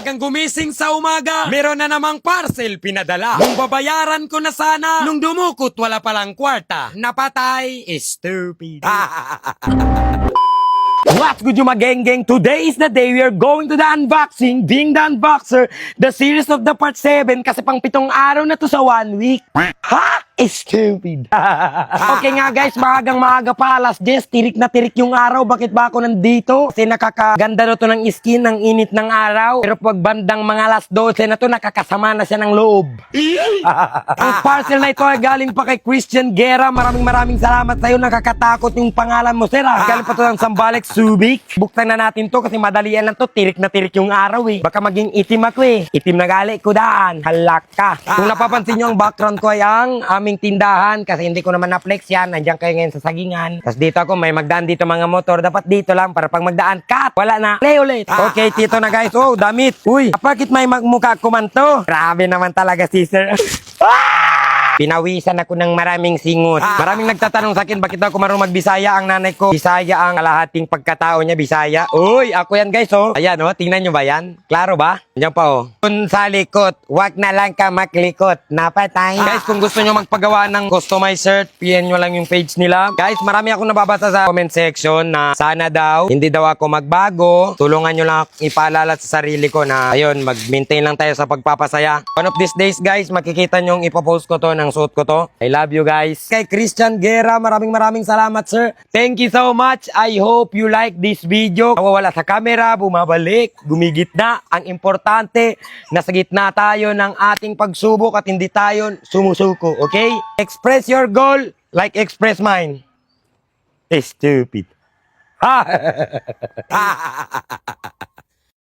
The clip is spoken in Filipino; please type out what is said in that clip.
Maagang gumising sa umaga, meron na namang parcel pinadala. Nung babayaran ko na sana, nung dumukot wala palang kwarta. Napatay, stupid. What's good, you magengeng? Today is the day we are going to the unboxing, being the unboxer, the series of the part 7 kasi pang pitong araw na to sa one week. Ha? Stupid. okay nga guys, maagang maaga pa, alas 10, tirik na tirik yung araw. Bakit ba ako nandito? Kasi nakakaganda na to ng skin, ng init ng araw. Pero pag bandang mga alas 12 na to, nakakasama na siya ng loob. Ang parcel na ito ay galing pa kay Christian Guerra. Maraming maraming salamat sa'yo. Nakakatakot yung pangalan mo, sir. ah. Galing pa to ng Sambales, Subic. Buktan na natin to kasi madalian lang to. Tirik na tirik yung araw eh. Baka maging itim ako eh. Itim na gali ko daan. Halak ka. Kung napapansin nyo ang background ko ay ang aming tindahan kasi hindi ko naman na-flex yan. Nandiyan kayo ngayon sa sagingan. Tapos dito ako, may magdaan dito mga motor. Dapat dito lang para pag magdaan, cut! Wala na. Play ulit. Okay, tito na guys. Oh, damit. Uy, bakit may magmukha kumanto? Grabe naman talaga si sir. Pinawisan ako ng maraming singot. Maraming nagtatanong sa akin, bakit ako marunong magbisaya ang nanay ko? Bisaya ang kalahating pagkatao niya, Bisaya. Uy, ako yan guys, oh. Ayan, oh, tingnan nyo ba yan? Klaro ba? Yan pa, oh. Kung sa likot, wag na lang ka maklikot. Napatay. Guys, kung gusto nyo magpagawa ng customized shirt, PM nyo lang yung page nila. Guys, marami akong nababasa sa comment section na sana daw, hindi daw ako magbago. Tulungan nyo lang ipaalala sa sarili ko na, ayun, mag-maintain lang tayo sa pagpapasaya. One of these days, guys, makikita nyo yung ipopost ko to ng suit ko to. I love you guys. Kay Christian Guerra, maraming maraming salamat, sir. Thank you so much. I hope you like this video. Nawawala sa camera, bumabalik, gumigit na. Ang importante, nasa gitna tayo ng ating pagsubok at hindi tayo sumusuko, okay? Express your goal like express mine. Eh, stupid. Ha!